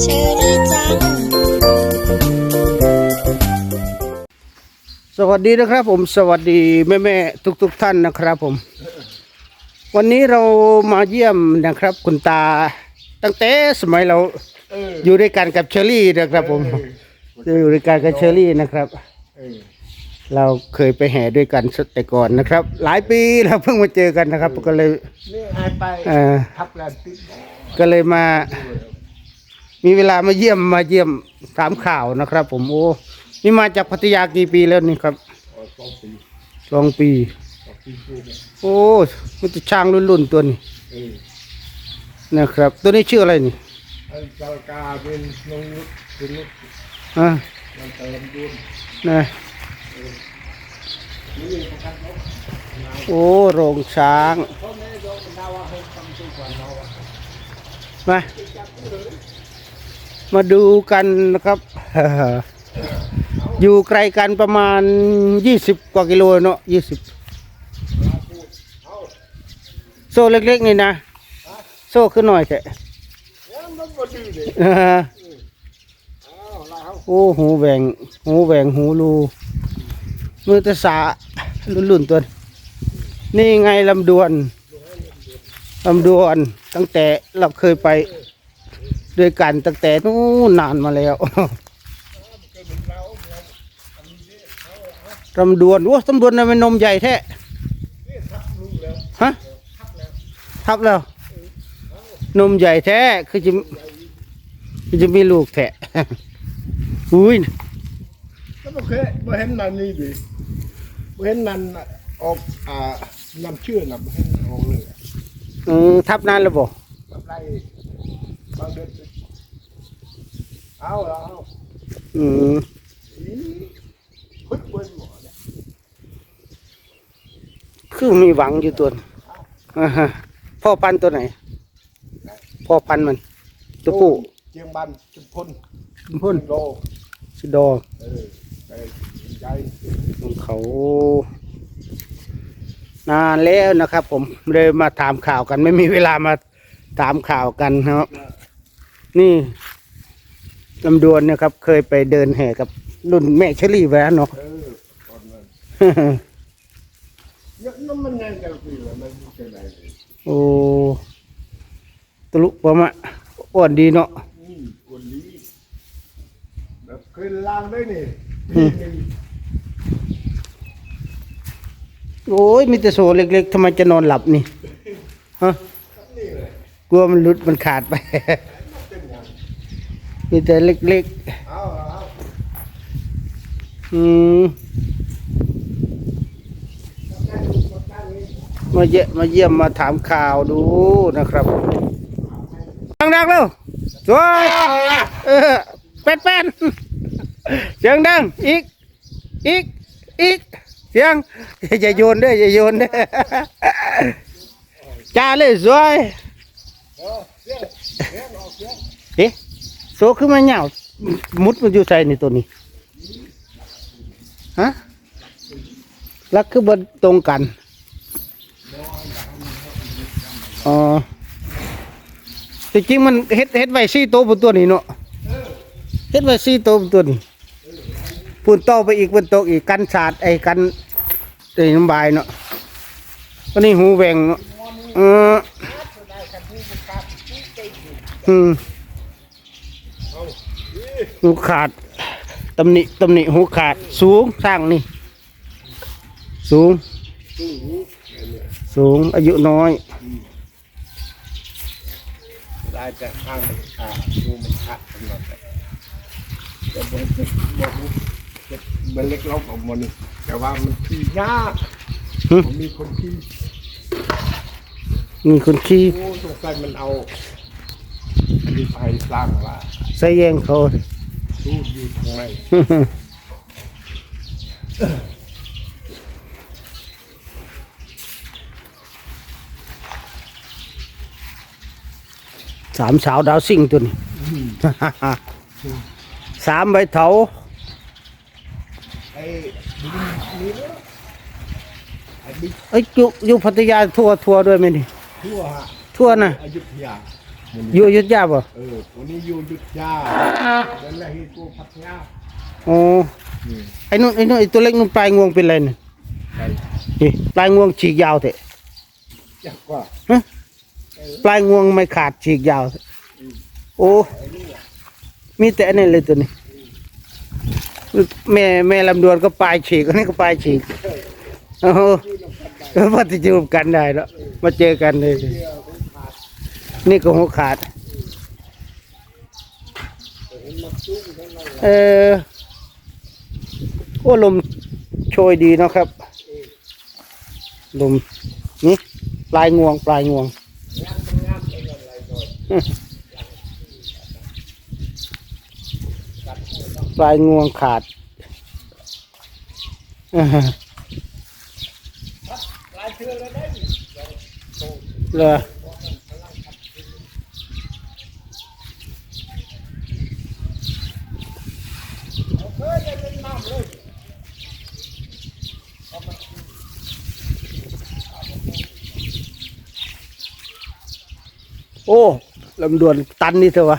เชอรี่จัง สวัสดีนะครับผม สวัสดีแม่แม่ทุกทุกๆท่านนะครับผม วันนี้เรามาเยี่ยมนะครับ คุณตา ตั้งแต่สมัยเราอยู่ด้วยกันกับเชอรี่นะครับผมอยู่ด้วยกันกับเชอรี่นะครับ เราเคยไปแห่ด้วยกันแต่ก่อนนะครับ หลายปีเราเพิ่งมาเจอกันนะครับ ก็เลยนี่หายไปเอ่อทับแลนติกก็เลยมา มีเวลามาเยี่ยมมาเยี่ยมถามข่าวนะครับ ผมโอ้นี่มาจากพัทยากี่ปีแล้วนี่ครับสองปีสองปีสองปีกูเนี่ยโอ้มันจะช้างรุ่นๆตัวนี้เออนะครับ ตัวนี้ชื่ออะไรนี่อันกาลกาเป็นนงนุษเป็นนุษอะมันตะลำดวนนะ โอ้โรงช้างมามาดูกันนะครับ อยู่ไกลกันประมาณยี่สิบกว่ากิโลเนาะยี่สิบโซ่เล็กๆนี่นะ โซ่ขึ้นหน่อยแค่แล้วมันก็ดื้อเลยเอออ้าวลาวโอ้หูแหวงหูแหวงหูรู มือตะสาลุ่นๆตัวนี้นี่ไงลำดวนลำดวนตั้งแต่เราเคยไปด้วยกันตั้งแต่นู้นนานมาแล้วลำดวนโอ้ลำดวนน่ะมันนมใหญ่แท้ฮะทับแล้วนมใหญ่แท้คือจะคือจะมีลูกแท้อุ้ยแล้วมันเคยบ่เห็นมันนี่ดิ เห็นมันออกอ่านำเชื่อน่ะบ่เห็นออกเลยอืมทับนานแล้วบ่กับไรบางเดือนเอาเอาอืมอีพุดเบิ้ลหมอเนี่ยคือมีหวังอยู่ตัวนึงอ่าฮะพ่อพันธุ์ตัวไหน พ่อพันธุ์มัน ตัวผู้เจียงบันจุดพ่นพ่นโลสุดดอเออไปใจ ของเขา นานแล้วนะครับ ผมเลยมาถามข่าวกันไม่มีเวลามาถามข่าวกันครับ นี่ลำดวนเนะครับ เคยไปเดินแห่กับรุ่นแม่เชอรี่แวะเนาะเออตอนนั้นเนี่ยนั่นมันไงกันคือมันไม่ใช่ไรเลยโอ้ตลุประมาณอ้วนดีเนาะอืมคนนี้แบบเคยล้างได้นี่ อืม โอ้ยมีแต่โซเล็กๆทำไมจะนอนหลับนี่ฮะกลัวมันหลุดมันขาดไป มีแต่เล็กเอาเอาๆอืมมาเยี่ยมมาเยี่ยมมาถามข่าวดูนะครับดังๆเร็วสวยเออแป้นๆเสียงดัง อีก อีก อีกเสียงอย่าโยนเด้ออย่าโยนเด้อจ้าเลยสวยเอ๊ะโซขึ้นมาเหงามุดมันอยู่ใส่ในตัวนี้ฮะลักคือบนตรงกันอ๋อที่จริงมันเฮ็ดเฮ็ดไว้สี่โตวบนตัวนี้เนาะเฮ็ดไว้สี่โตวบนตัวนี้ปุ่นต่อไปอีกบนโตะอีกกันสาดไอ้กัน ไอ้น้ำบายเนาะก็นี่หูแหวงเนาะเอออืมหูขาดตำหนิตำหนิหูขาดสูงสร้างนี่ สูง สูงอายุน้อยได้แต่ข้างมันขาดดูมันขาดกำลังแต่มัน จะบอกว่าจะมันเล็กล็อกออกมานี่แต่ว่ามันขี้ยากหึ ผมมีคนขี้มีคนขี้โอ้สงสัยมันเอาอันนี้ไปสร้างว่าใส่แยงเขาสู้อยู่ทางในสามสาวดาวซิ่งตัวนี้ สามใบเถาไอ้ดินนี้ เนอะไอ้บิ๊กเอ้ยอยู่อยู่พัทยาทัวร์ทัวร์ด้วยไหมนี่ทั่วฮะทั่วน่ะอยุธยามันอยู่อยุทธยาบ่เออวันนี้อยู่อยุธยาแล้วแหละที่กูพัทยาโอ้อืมไอ้นู่นไอ้นู่นไอ้ตัวเล็กนู่นปลายงวงเป็นไรเนี่ยไปนี่ปลายงวงฉีกยาวเถอะจักกว่าฮะปลายงวงไม่ขาดฉีกยาวเถอะโอ้มีแต่อันนี้เลยตัวนี้ แม่แม่ลำดวนก็ปลายฉีกอันนี้ก็ปลายฉีกโอ้โหก็ปฏิจูบกันได้แล้วมาเจอกันเลย นี่ก็หัวขาด เออโอ้ลมโชยดีนะครับ ลมนี่ปลายงวง ปลายงวงอืม ปลายงวงขาดอ่าฮะเหรอโอ้ลำดวนตันนี่เถอะวะ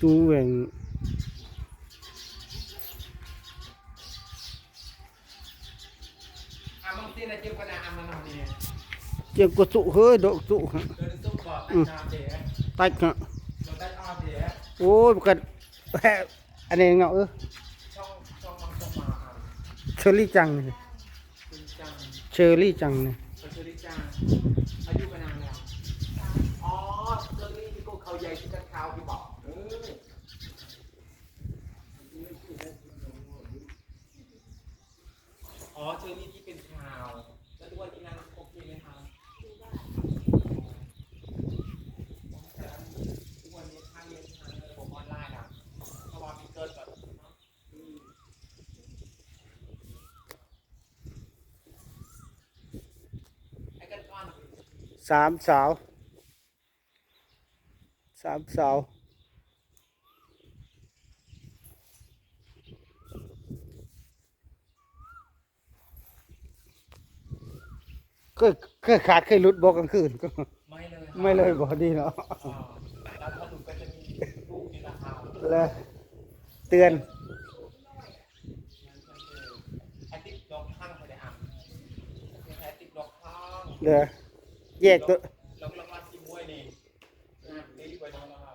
จูแหว่งอะบางทีนะเจ็บขนาดอะมันน สามสาวสามสาวเคยเคยขาดเคยหลุดบอกกลางคืนก็ไม่เลยไม่เลยบอดีเนาะอ่แล้วราคเตือนแดอกเลยอ่อ งเรา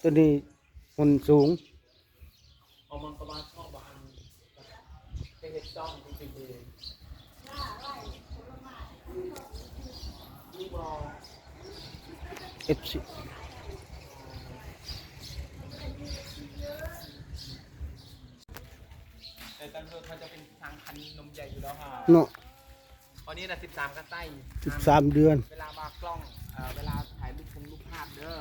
ตัวนี้หุ่นสูงเอามันประมาณช่องบานเป็นเห็ดจ้องจริงๆเลยนี่ อลเอฟซีแต่ตอนนี้เขาจะเป็นทางคันนมใหญ่อยู่แล้วค่ะเนาะตอนนี้นะ13ก็ใต้สิบสามเดือนเวลามากล้องเอ่อเวลาถ่ายรูปคงรูปภาพเด้อ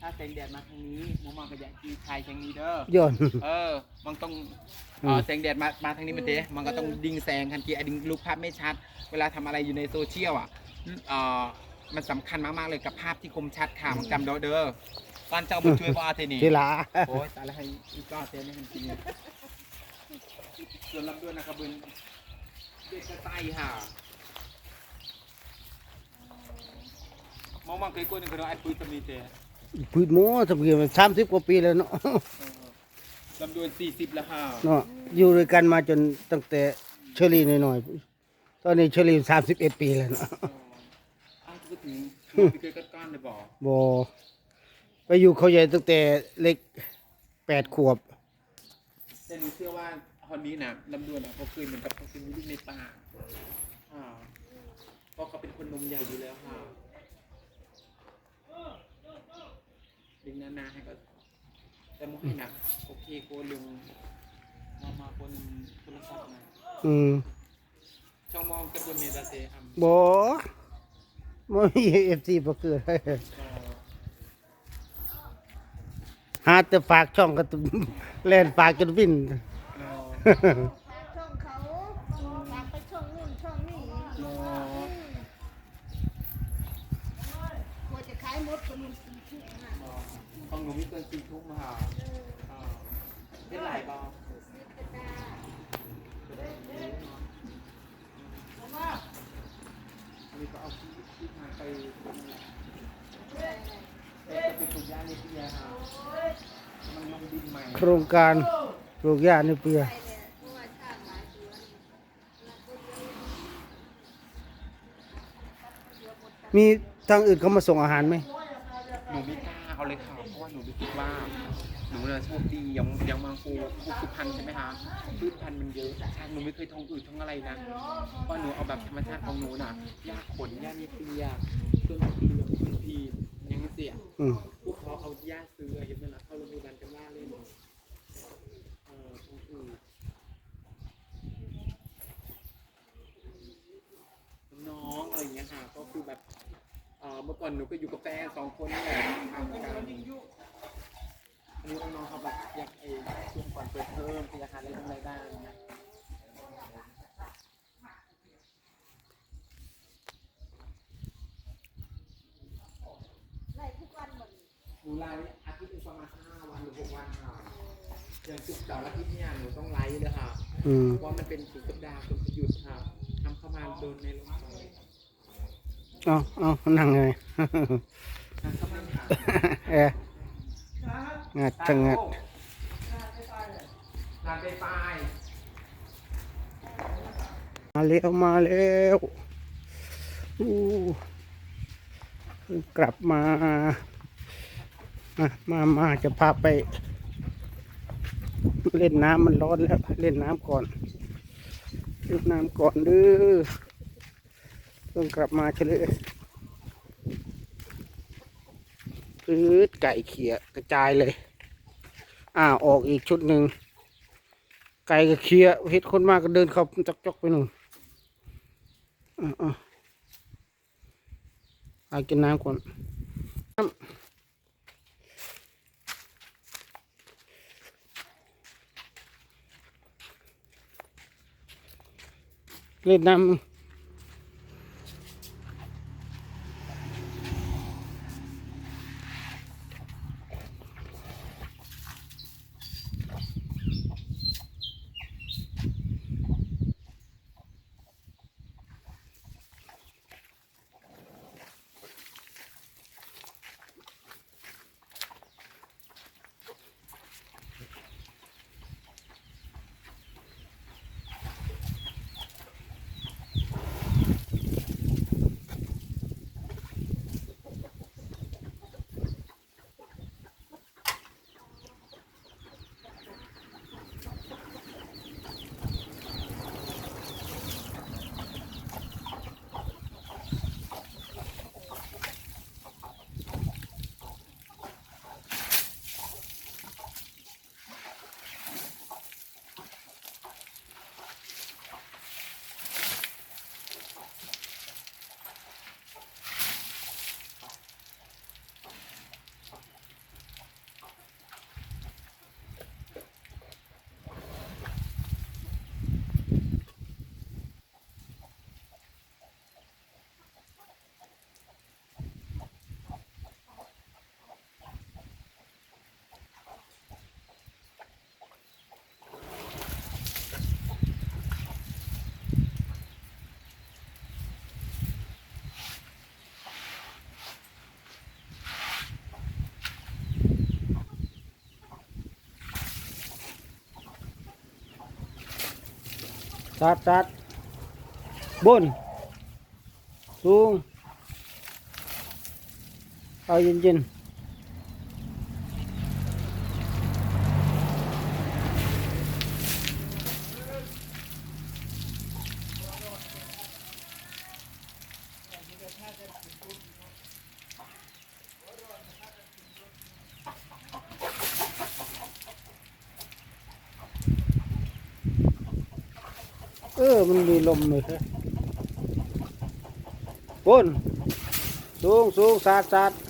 ถ้าแสงแดดมาทางนี้มุมมองก็อยากจีถ่ายทางนี้เด้อ ย้อน เออ มันต้องอืเอมอแสงแดดมามาทางนี้มันเตะมันก็ต้องดิ่งแสงทันทีไอ้ดิ่งรูปภาพไม่ชัด เวลาทำอะไรอยู่ในโซเชียลอะเออมันสำคัญมากๆเลยกับภาพที่คมชัดค่ะมันจำเด้อเด้อตอนเจ้าบุช่วยว่าเทนี่เวลา โอ้ยตายแล้วให้อีกก็เทนี่ทันที ส่วนลำด้วยนะครับเบิ้ลเด็กกระไตค่ะมองมองเคยกลัวหนึ่งคนเอาไอ้ปุ้ยตะมีเตะพืชหมูสมัยมันสามสิบกว่าปีแล้วเนาะ ลำดวนสี่สิบแล้วค่ะเนาะอยู่ด้วยกันมาจนตั้งแต่เชอรี่น้อยๆ ตอนนี้เชอรี่สามสิบเอ็ดปีแล้วเนาะอ้าวก็ถึงไปเคยกัดก้อนเลยบอก บอไปอยู่เขาใหญ่ตั้งแต่เล็กแปดขวบ แต่หนูเชื่อว่าคนนี้นะลำดวนนะเขาเคยเหมือนกับเขาเคยมีลูกในป่าอ่าเพราะเขาเป็นคนนมใหญ่อยู่แล้วค่ะดึงนาๆให้ก็แต่มุให้หนักโอเคโกลุงมามาโกนึงโทรศัพท์นะอืมช่องมองกระบวนเมตาเซอัมบอไม่มีเอฟซีบ่เกิด หาแต่ฝากช่องก็ตุ้มเล่นฝากจนวิ่นช่องเขาฝากไปช่องนู่นช่องนี่กลัวจะขายหมดก็มันสี่ทุ่มห้าของหนูมีเกินสี่ทุ่มค่ะอ่าเป็นหลายบอลสิบกระดาษอันนี้ก็เอาที่ที่ทางไป โครงการปลูกหญ้าในเปีพีมีทางอื่นเขามาส่งอาหารไหมหนูไม่กล้าเอาเลยค่ะเพราะว่าหนูรู้สึกว่าหนูเนี่ยโชคดียังยังมาคูคูสุพรรณใช่ไหมคะพืชพันธุ์มันเยอะใช่หนูไม่เคยทองอืดทองอะไรนะเพราะหนูเอาแบบธรรมชาติของหนูน่ะหญ้าขนหญ้าเนเปียต้นปีต้นพียังไม่ เสียอืมพวกเขาเอาหญ้าซื้อเห็นไหมล่ะเข้าโรงพยาบาลกันว่าเลยเออท้องอืดน้องอะไรอย่างเงี้ยค่ะก็คือแบบเออเมื่อก่อนหนูก็อยู่กับแฟนสองคนนี่แหละทำกันอันนี้น้องเขาแบบอยากไอ้ช่วงก่อนเปิดเทอมคืออากหาอะไรทำอะไรได้อะไรเงี้ยหนูไลฟ์อาทิตย์หนึงประมาณห้าวันหรือหกวันค่ะ อย่างศุกร์เสาร์อาทิตย์เนี่ยหนูต้องไลฟ์เลยค่ะอืม เพราะมันเป็นสุดสัปดาห์คนหยุดค่ะทำเข้ามาโดนในโรงไฟเอาเอานั่งไง ทำเข้ามาหาเอองัดจังงัดลาไปไปมาเร็วมาเร็วอู้เพิ่งกลับมา มามามาจะพาไป เล่นน้ำมันร้อนแล้ว เล่นน้ำก่อนเล่นน้ำก่อนเด้อเพิ่งกลับมาเฉลยพืดไก่เขียกระจายเลย อ่าออกอีกชุดหนึ่งไก่ก็เคี้ยเห็ดคนมากก็เดินเข้าจอกจอกไปนู่นอ่าอ่าเอากินน้ำก่อน เล่นน้ำ สัดสัดบนสูงเอาเย็นๆ เออ มันมีลมเลยครับบนสูงสูงสาดสาดๆ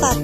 ฝาก